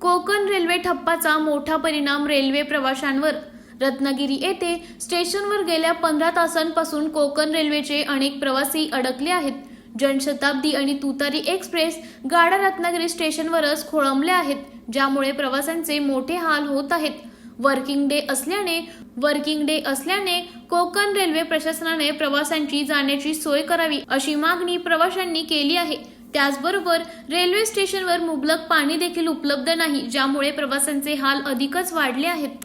Konkan railway ठप्पाचा मोठा परिणाम railway प्रवाशांवर. रत्नागिरी येथे स्टेशनवर गेल्या पंधरा तासांपासून कोकण रेल्वेचे अनेक प्रवासी अडकले आहेत. जनशताब्दी आणि तुतारी एक्सप्रेस गाड्या रत्नागिरी स्टेशनवरच खोळंबल्या आहेत ज्यामुळे प्रवाशांचे मोठे हाल होत आहेत. वर्किंग डे असल्याने वर्किंग डे असल्याने कोकण रेल्वे प्रशासनाने प्रवाशांची जाण्याची सोय करावी अशी मागणी प्रवाशांनी केली आहे. त्याचबरोबर रेल्वे स्टेशनवर मुबलक पाणी देखील उपलब्ध नाही ज्यामुळे प्रवाशांचे हाल अधिकच वाढले आहेत.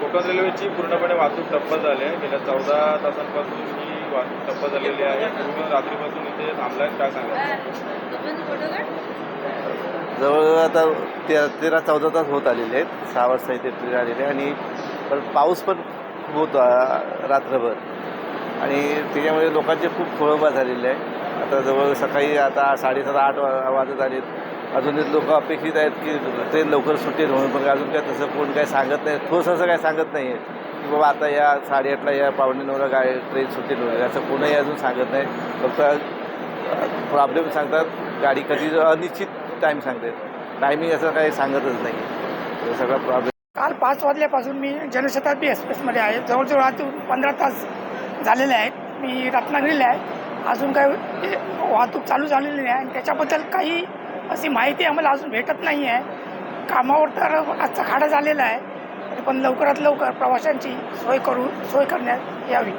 कोकण रेल्वेची पूर्णपणे वाहतूक ठप्प झाली आहे. गेल्या चौदा तासांपासून ही वाहतूक ठप्प झालेली आहे. पूर्ण रात्रीपासून इथे थांबलाय काय सांगा जवळ आता तेरा तेरा चौदा तास होत आलेले आहेत. सहा वाजता इथे ट्रेन आलेली आहे आणि पण पाऊस पण होतो रात्रभर. आणि त्याच्यामुळे लोकांचे खूप खोळंबा झालेले आहे. आता जवळ सकाळी आता साडेसात आठ वा- वाजत आलेत. अजून लोक अपेक्षित आहेत की ट्रेन लवकर सुटेल म्हणून पण अजून काय तसं कोण काय सांगत नाही. ठोस असं काय सांगत नाही आहे. की बाबा आता या साडेआठला या पावणे नऊला काय ट्रेन सुटेल वगैरे असं कोणही अजून सांगत नाही. फक्त प्रॉब्लेम सांगतात. गाडी कधी अनिश्चित टाईम सांगतात. टायमिंग असं काही सांगतच नाही. सगळा प्रॉब्लेम काल पाच वाजल्यापासून मी जनशताब्दी एक्सप्रेसमध्ये आहे. जवळजवळ आता पंधरा तास झालेले आहेत. मी रत्नागिरीला आहे. अजून काय वाहतूक चालू झालेली नाही आणि त्याच्याबद्दल काही अशी माहिती आम्हाला अजून भेटत नाही आहे कामावर तर आजचा खाडा झालेला आहे. पण लवकरात लवकर प्रवाशांची सोय करू सोय करण्यात यावी.